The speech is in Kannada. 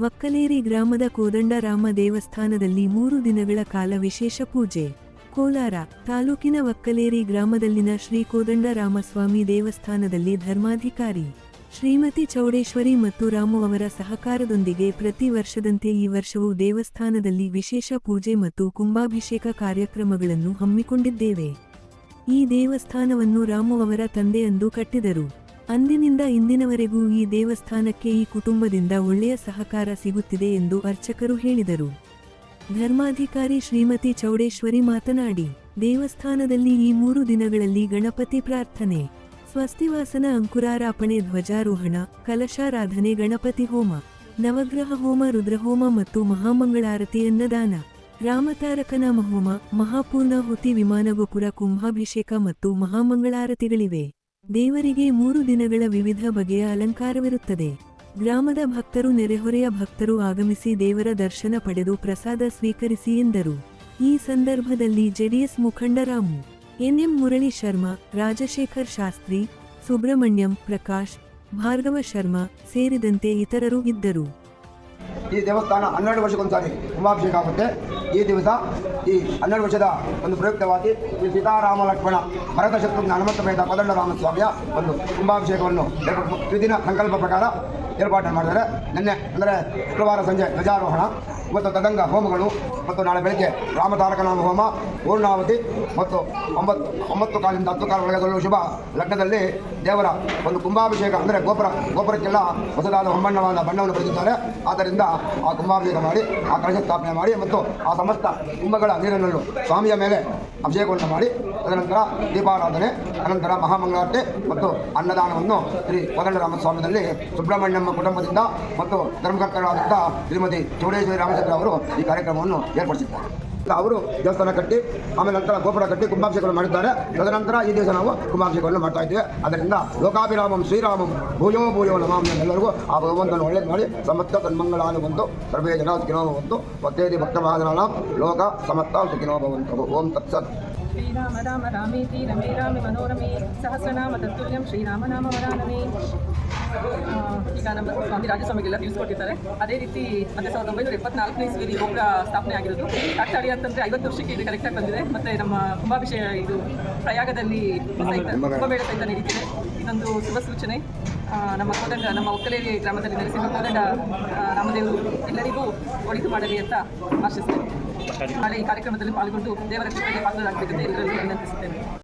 ವಕ್ಕಲೇರಿ ಗ್ರಾಮದ ಕೋದಂಡರಾಮ ದೇವಸ್ಥಾನದಲ್ಲಿ ಮೂರು ದಿನಗಳ ಕಾಲ ವಿಶೇಷ ಪೂಜೆ. ಕೋಲಾರ ತಾಲೂಕಿನ ವಕ್ಕಲೇರಿ ಗ್ರಾಮದಲ್ಲಿನ ಶ್ರೀ ಕೋದಂಡರಾಮಸ್ವಾಮಿ ದೇವಸ್ಥಾನದಲ್ಲಿ ಧರ್ಮಾಧಿಕಾರಿ ಶ್ರೀಮತಿ ಚೌಡೇಶ್ವರಿ ಮತ್ತು ರಾಮು ಅವರ ಸಹಕಾರದೊಂದಿಗೆ ಪ್ರತಿ ವರ್ಷದಂತೆ ಈ ವರ್ಷವೂ ದೇವಸ್ಥಾನದಲ್ಲಿ ವಿಶೇಷ ಪೂಜೆ ಮತ್ತು ಕುಂಭಾಭಿಷೇಕ ಕಾರ್ಯಕ್ರಮಗಳನ್ನು ಹಮ್ಮಿಕೊಂಡಿದ್ದೇವೆ. ಈ ದೇವಸ್ಥಾನವನ್ನು ರಾಮು ಅವರ ತಂದೆಯಂದು ಕಟ್ಟಿದರು. ಅಂದಿನಿಂದ ಇಂದಿನವರೆಗೂ ಈ ದೇವಸ್ಥಾನಕ್ಕೆ ಈ ಕುಟುಂಬದಿಂದ ಒಳ್ಳೆಯ ಸಹಕಾರ ಸಿಗುತ್ತಿದೆ ಎಂದು ಅರ್ಚಕರು ಹೇಳಿದರು. ಧರ್ಮಾಧಿಕಾರಿ ಶ್ರೀಮತಿ ಚೌಡೇಶ್ವರಿ ಮಾತನಾಡಿ, ದೇವಸ್ಥಾನದಲ್ಲಿ ಈ ಮೂರು ದಿನಗಳಲ್ಲಿ ಗಣಪತಿ ಪ್ರಾರ್ಥನೆ, ಸ್ವಸ್ತಿವಾಸನ ಅಂಕುರಾರಾಪಣೆ, ಧ್ವಜಾರೋಹಣ, ಕಲಶಾರಾಧನೆ, ಗಣಪತಿ ಹೋಮ, ನವಗ್ರಹ ಹೋಮ, ರುದ್ರಹೋಮ ಮತ್ತು ಮಹಾಮಂಗಳಾರತಿ, ಅನ್ನದಾನ, ರಾಮತಾರಕನ ಹೋಮ ಮಹಾಪೂರ್ಣಾಹುತಿ ವಿಮಾನಗೋಪುರ, ಕುಂಭಾಭಿಷೇಕ ಮತ್ತು ಮಹಾಮಂಗಳಾರತಿಗಳಿವೆ. ದೇವರಿಗೆ ಮೂರು ದಿನಗಳ ವಿವಿಧ ಬಗೆಯ ಅಲಂಕಾರವಿರುತ್ತದೆ. ಗ್ರಾಮದ ಭಕ್ತರು ನೆರೆಹೊರೆಯ ಭಕ್ತರು ಆಗಮಿಸಿ ದೇವರ ದರ್ಶನ ಪಡೆದು ಪ್ರಸಾದ ಸ್ವೀಕರಿಸಿ ಎಂದರು. ಈ ಸಂದರ್ಭದಲ್ಲಿ ಜೆಡಿಎಸ್ ಮುಖಂಡರಾಮು ಎನ್ಎಂ ಮುರಳಿ ಶರ್ಮಾ, ರಾಜಶೇಖರ್ ಶಾಸ್ತ್ರಿ, ಸುಬ್ರಹ್ಮಣ್ಯಂ ಪ್ರಕಾಶ್, ಭಾರ್ಗವ ಶರ್ಮಾ ಸೇರಿದಂತೆ ಇತರರು ಇದ್ದರು. ಈ ದೇವಸ್ಥಾನ ಹನ್ನೆರಡು ವರ್ಷಕ್ಕೊಂದ್ಸಾರಿ ಕುಂಭಾಭಿಷೇಕ ಆಗುತ್ತೆ. ಈ ದಿವಸ ಈ ಹನ್ನೆರಡು ವರ್ಷದ ಒಂದು ಪ್ರಯುಕ್ತವಾಗಿ ಶ್ರೀ ಸೀತಾರಾಮ ಲಕ್ಷ್ಮಣ ಭರತ ಶತ್ರುಘ್ನ ಹನುಮಂತ ಸಮೇತ ಕೋದಂಡರಾಮ ಸ್ವಾಮಿಯ ಒಂದು ಕುಂಭಾಭಿಷೇಕವನ್ನು ತ್ರಿದಿನ ಸಂಕಲ್ಪ ಪ್ರಕಾರ ಏರ್ಪಾಟನ್ನು ಮಾಡಿದ್ದಾರೆ. ನಿನ್ನೆ ಅಂದರೆ ಶುಕ್ರವಾರ ಸಂಜೆ ಧ್ವಜಾರೋಹಣ. ಇವತ್ತು ತದಂಗ ಹೋಮಗಳು ಮತ್ತು ನಾಳೆ ಬೆಳಗ್ಗೆ ರಾಮತಾರಕನಾಮ ಹೋಮ ಪೂರ್ಣಾವತಿ ಮತ್ತು ಒಂಬತ್ತು ಒಂಬತ್ತು ಕಾಲದಿಂದ ಹತ್ತು ಕಾಲ ಶುಭ. ಲಗ್ನದಲ್ಲಿ ದೇವರ ಒಂದು ಕುಂಭಾಭಿಷೇಕ ಅಂದರೆ ಗೋಪುರ, ಗೋಪುರಕ್ಕೆಲ್ಲ ಹೊಸದಾದ ಹೊಂಬಣ್ಣವಾದ ಬಣ್ಣವನ್ನು ಬರೆದಿದ್ದಾರೆ. ಆದ್ದರಿಂದ ಆ ಕುಂಭಾಭಿಷೇಕ ಮಾಡಿ, ಆ ಕಳಶ ಸ್ಥಾಪನೆ ಮಾಡಿ ಮತ್ತು ಆ ಸಮಸ್ತ ಕುಂಭಗಳ ನೀರಿನಲ್ಲೂ ಸ್ವಾಮಿಯ ಮೇಲೆ ಅಭಿಷೇಕವನ್ನು ಮಾಡಿ, ತದನಂತರ ದೀಪಾರಾಧನೆ, ಅನಂತರ ಮಹಾಮಂಗಳಾರತಿ ಮತ್ತು ಅನ್ನದಾನವನ್ನು ಶ್ರೀ ಕೋದಂಡರಾಮ ಸ್ವಾಮಿಯಲ್ಲಿ ಸುಬ್ರಹ್ಮಣ್ಯಮ್ಮ ಕುಟುಂಬದಿಂದ ಮತ್ತು ಧರ್ಮಕರ್ತರಾದಂಥ ಶ್ರೀಮತಿ ಚೌಡೇಶ್ವರಿ ಅವರು ಈ ಕಾರ್ಯಕ್ರಮವನ್ನು ಏರ್ಪಡಿಸಿದ್ದಾರೆ. ಅವರು ದೇವಸ್ಥಾನ ಕಟ್ಟಿ, ಆಮೇಲೆ ನಂತರ ಗೋಪುರ ಕಟ್ಟಿ ಕುಂಭಾಭಿಷೇಕವನ್ನು ಮಾಡಿದ್ದಾರೆ. ತದನಂತರ ಈ ದಿವಸ ನಾವು ಕುಂಭಾಭಿಷೇಕವನ್ನು ಮಾಡ್ತಾ ಇದ್ದೇವೆ. ಅದರಿಂದ ಲೋಕಾಭಿರಾಮಂ ಶ್ರೀರಾಮಂ ಭೂಯೋ ಭೂಯೋ ನಮಾಮಿ ಎಲ್ಲರಿಗೂ ಆ ಭಗವಂತನ ಒಳ್ಳೇದು ಮಾಡಿ ಸಮತ್ತ ತನ್ಮಂಗಳಾನು ಬಂತು ಸರ್ವೇ ಜನ ಸುಖಿನೋ ಮತ್ತೇ ಭಕ್ತ ಮಹಾಜನಾಂ ಲೋಕ ಸಮತ್ತ ಸುಖಿನೋ ಭವಂತು. ಓಂ ತತ್ಸತ್. ಶ್ರೀರಾಮ ರಾಮ ರಾಮೇತಿ ರಮೇ ರಾಮಿ ಮನೋರಮೆ ಸಹಸ್ರನಾಮ ತತ್ತುಲ್ಯಂ ಶ್ರೀರಾಮ ನಾಮ ವರಾನಮೇ ಈಗ ನಮ್ಮ ಸ್ವಾಮಿ ರಾಜಸ್ವಾಮಿಗೆಲ್ಲ ತಿಳಿಸ್ಕೊಟ್ಟಿದ್ದಾರೆ ಅದೇ ರೀತಿ ಮತ್ತೆ ಸಾವಿರದ ಒಂಬೈನೂರ ಇಪ್ಪತ್ನಾಲ್ಕನೇ ಇಸ್ವಿಲಿ ಗೋಪುರ ಸ್ಥಾಪನೆ ಆಗಿರೋದು. ಕಾಕ್ತಾಳಿ ಅಂತಂದ್ರೆ ಐವತ್ತು ವರ್ಷಕ್ಕೆ ಇದು ಕರೆಕ್ಟಾಗಿ ಬಂದಿದೆ. ಮತ್ತೆ ನಮ್ಮ ಕುಂಭಾಭಿಷೇಕ ಇದು ಪ್ರಯಾಗದಲ್ಲಿ ಕುಂಭಮೇಳ ಸಹಿತ ನಡೀತಿದೆ. ಇದೊಂದು ಶುಭ ಸೂಚನೆ ನಮ್ಮ ಕೋದಂಡ ನಮ್ಮ ಒಕ್ಕಲೇರಿ ಗ್ರಾಮದಲ್ಲಿ ನೆಲೆಸಿರುವ ಕೋದಂಡ ರಾಮದೇವರು ಎಲ್ಲರಿಗೂ ಒಳಿತು ಮಾಡಲಿ ಅಂತ ಆಶಿಸ್ತೇನೆ. ನಾಳೆ ಈ ಕಾರ್ಯಕ್ರಮದಲ್ಲಿ ಪಾಲ್ಗೊಂಡು ದೇವರ ಕೃಪೆಗೆ de tres.